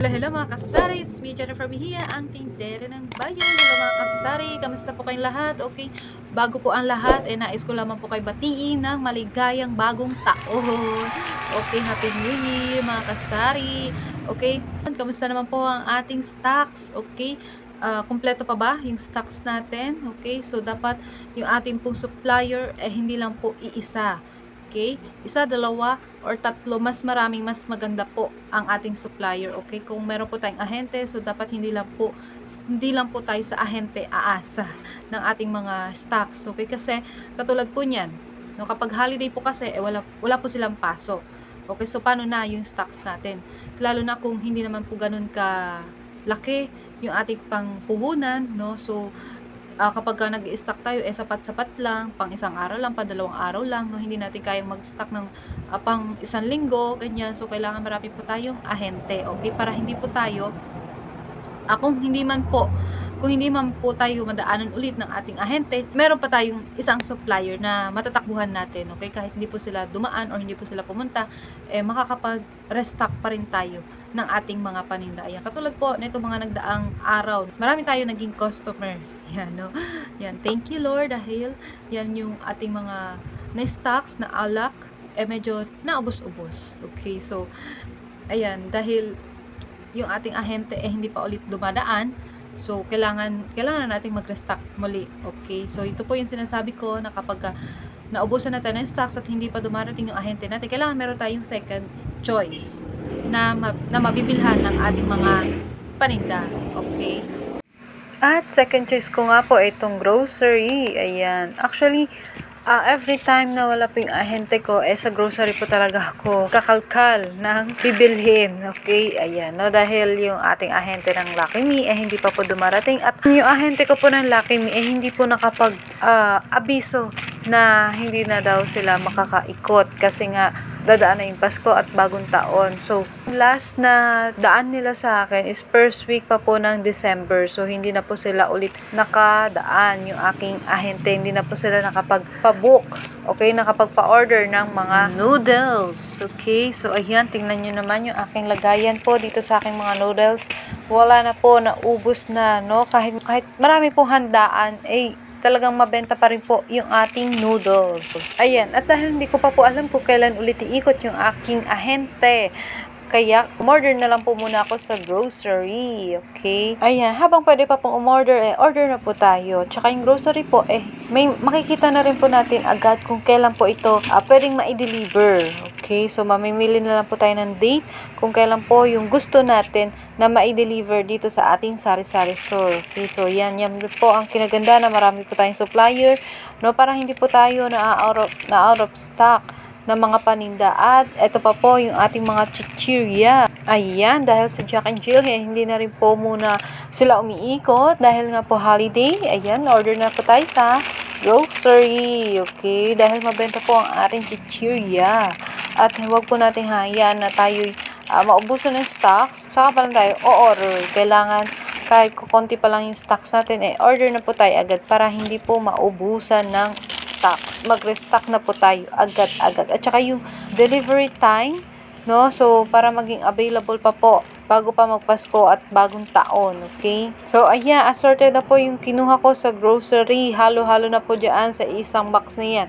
Hello, hello mga kasari. It's me, Jennifer Mejia, ang tindere ng bayan. Hello mga kasari. Kamusta po kayong lahat? Okay. Bago po ang lahat, eh, nais ko lamang po kayo batiin ng maligayang bagong taon. Okay, Happy New Year mga kasari. Okay. Kamusta naman po ang ating stocks? Okay. Ah, kumpleto pa ba yung stocks natin? Okay. So, dapat yung ating pong supplier, eh, hindi lang po iisa. Okay? Isa, dalawa, or tatlo, mas maraming mas maganda po ang ating supplier. Okay? Kung meron po tayong ahente, so dapat hindi lang po hindi lang po tayo sa ahente aasa ng ating mga stocks. Okay? Kasi katulad po niyan, no, kapag holiday po kasi, eh, wala, wala po silang paso. Okay? So, paano na yung stocks natin? Lalo na kung hindi naman po ganun ka laki yung ating pang puhunan, no? So, ah, kapag ka nag-stock tayo, eh sapat-sapat lang, pang isang araw lang, pang dalawang araw lang, no? Hindi natin kayang mag-stock ng ah, pang isang linggo, ganyan. So, kailangan marami po tayong ahente, okay? Para hindi po tayo, ah, kung hindi man po, kung hindi man po tayo madaanan ulit ng ating ahente, meron pa tayong isang supplier na matatakbuhan natin, okay? Kahit hindi po sila dumaan or hindi po sila pumunta, eh makakapag-restock pa rin tayo ng ating mga paninda. Ayan, katulad po nito mga nagdaang araw, marami tayo naging customer. Yan, no? Yan, thank you Lord dahil yan yung ating mga na-stocks na alak, eh medyo naubos-ubos. Okay, so, ayan, dahil yung ating ahente eh hindi pa ulit dumadaan, so kailangan kailangan na nating mag-restock muli. Okay? So ito po yung sinasabi ko na kapag ah, naubusan na tayo ng stocks at hindi pa dumarating yung ahente natin, kailangan meron tayong second choice na, na mabibilhan ng ating mga paninda. Okay? At second choice ko nga po itong grocery. Ayan. Actually, ah, every time na wala po ahente ko, eh sa grocery po talaga ako kakalkal ng bibilhin. Okay? Ayan. No? Dahil yung ating ahente ng Lucky Me, eh hindi pa po dumarating. At yung ahente ko po ng Lucky Me, eh hindi po nakapag ah, abiso na hindi na daw sila makakaikot. Kasi nga, dadaan na yung Pasko at bagong taon. So, last na daan nila sa akin is first week pa po ng December. So, hindi na po sila ulit nakadaan yung aking ahente. Hindi na po sila nakapagpa-book. Okay, nakapagpa-order ng mga noodles. Okay, so ayan, tingnan nyo naman yung aking lagayan po dito sa aking mga noodles. Wala na po, naubos na, no? Kahit, kahit marami pong handaan, eh, talagang mabenta pa rin po yung ating noodles. Ayan, at dahil hindi ko pa po alam kung kailan ulit iikot yung aking ahente, kaya umorder na lang po muna ako sa grocery, okay? Ayan, habang pwede pa pong umorder, eh, order na po tayo. Tsaka yung grocery po, eh, may makikita na rin po natin agad kung kailan po ito ah, pwedeng ma-deliver, okay? So, mamimili na lang po tayo ng date kung kailan po yung gusto natin na ma-deliver dito sa ating sari-sari store. Okay, so yan, yan po ang kinaganda na marami po tayong supplier, no? Para hindi po tayo na out of, na out of stock ng mga paninda. At ito pa po yung ating mga chichirya. Ayan, dahil sa Jack and Jill, eh, hindi na rin po muna sila umiikot dahil nga po holiday. Ayan, order na po tayo sa grocery. Okay, dahil mabenta po ang ating chichirya. At huwag po natin hayaan na tayo uh, maubusan ng stocks. Saka pa lang tayo o-order. Kailangan kahit kukunti pa lang yung stocks natin, eh, order na po tayo agad para hindi po maubusan ng stocks. Mag-restock na po tayo agad-agad. At saka yung delivery time, no? So, para maging available pa po bago pa magpasko at bagong taon, okay? So, ayan, assorted na po yung kinuha ko sa grocery. Halo-halo na po dyan sa isang box na yan.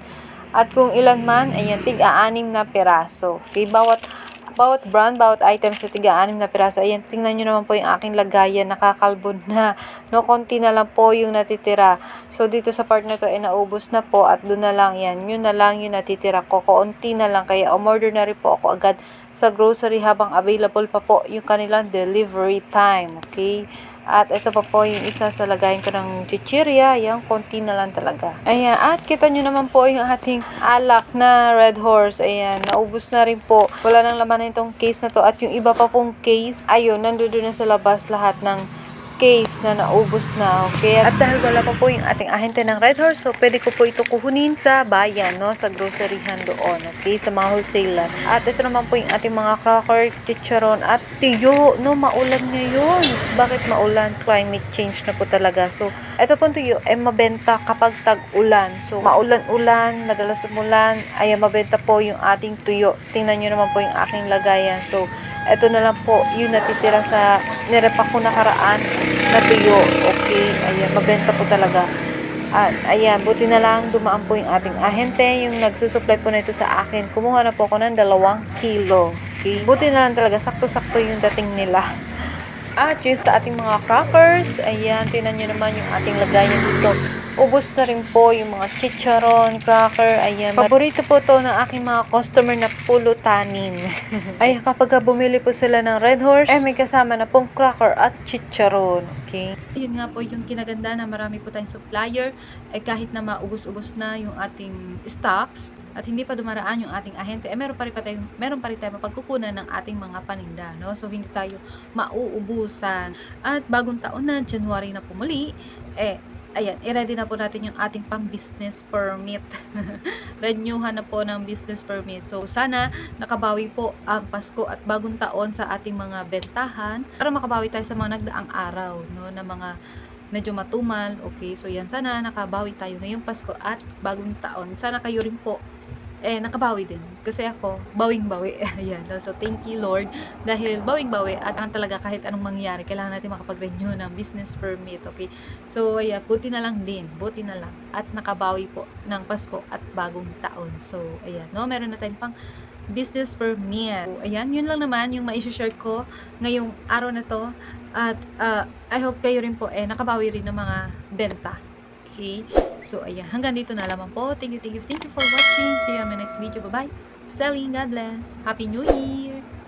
At kung ilan man, ayan, tig-aanim na piraso. Okay, bawat bawat brand, bawat item sa tiga-anim na piraso. Ayan, tingnan nyo naman po yung aking lagayan, nakakalbon na. No, konti na lang po yung natitira. So, dito sa part na to, ay naubos na po at doon na lang yan. Yun na lang yung natitira ko. Kaunti na lang. Kaya, umorder na rin po ako agad sa grocery habang available pa po yung kanilang delivery time. Okay? At ito pa po yung isa sa lagayin ko ng chichirya. Yung konti na lang talaga. Ayan. At kita nyo naman po yung ating alak na red horse. Ayan. Naubos na rin po. Wala nang laman na itong case na to. At yung iba pa pong case, ayun, nandoon na sa labas lahat ng case na naubos na, okay? At dahil wala pa po yung ating ahente ng Red Horse, so pwede ko po ito kuhunin sa bayan, no? Sa groceryhan doon, okay? Sa mga wholesaler. At ito naman po yung ating mga cracker, chicharon, at tiyo, no? Maulan ngayon. Bakit maulan? Climate change na po talaga. So, ito pong tuyo ay mabenta kapag tag-ulan. So, maulan-ulan, madalas umulan, ay mabenta po yung ating tuyo. Tingnan nyo naman po yung aking lagayan. So, Ito na lang po yung natitira sa nirepa ko nakaraan na tuyo. Okay, ayan, mabenta po talaga. At ayan, buti na lang dumaan po yung ating ahente, yung nagsusupply po na ito sa akin. Kumuha na po ako ng dalawang kilo. Okay, buti na lang talaga, sakto-sakto yung dating nila. At yung sa ating mga crackers, ayan, tinan nyo naman yung ating lagayan dito. Ubus na rin po yung mga chicharon, cracker, ayan. Paborito po to ng aking mga customer na pulutanin. Ay, kapag bumili po sila ng Red Horse, eh may kasama na pong cracker at chicharon. Okay? Yun nga po yung kinaganda na marami po tayong supplier, eh kahit na maubos-ubos na yung ating stocks, at hindi pa dumaraan yung ating ahente, eh meron pa rin, pa tayong, meron pa rin tayo mapagkukunan ng ating mga paninda, no? So, hindi tayo mauubusan. At bagong taon na, January na pumuli, eh, ayan, i-ready na po natin yung ating pang business permit. Renewhan na po ng business permit. So, sana nakabawi po ang Pasko at bagong taon sa ating mga bentahan para makabawi tayo sa mga nagdaang araw, no? Na mga medyo matumal. Okay, so yan. Sana nakabawi tayo ngayong Pasko at bagong taon. Sana kayo rin po eh, nakabawi din. Kasi ako, bawing-bawi. Ayan. So, thank you, Lord. Dahil bawing-bawi at ang talaga kahit anong mangyari, kailangan natin makapag-renew ng business permit. Okay? So, ayan. Buti na lang din. Buti na lang. At nakabawi po ng Pasko at bagong taon. So, ayan. No? Meron na tayong pang business permit. So, ayan. Yun lang naman yung ma-share ko ngayong araw na to. At uh, I hope kayo rin po eh nakabawi rin ng mga benta. Okay? So, ayan. Hanggang dito na lamang po. Thank you, thank you, thank you for watching. See you on my next video. Bye-bye. Selling. God bless. Happy New Year!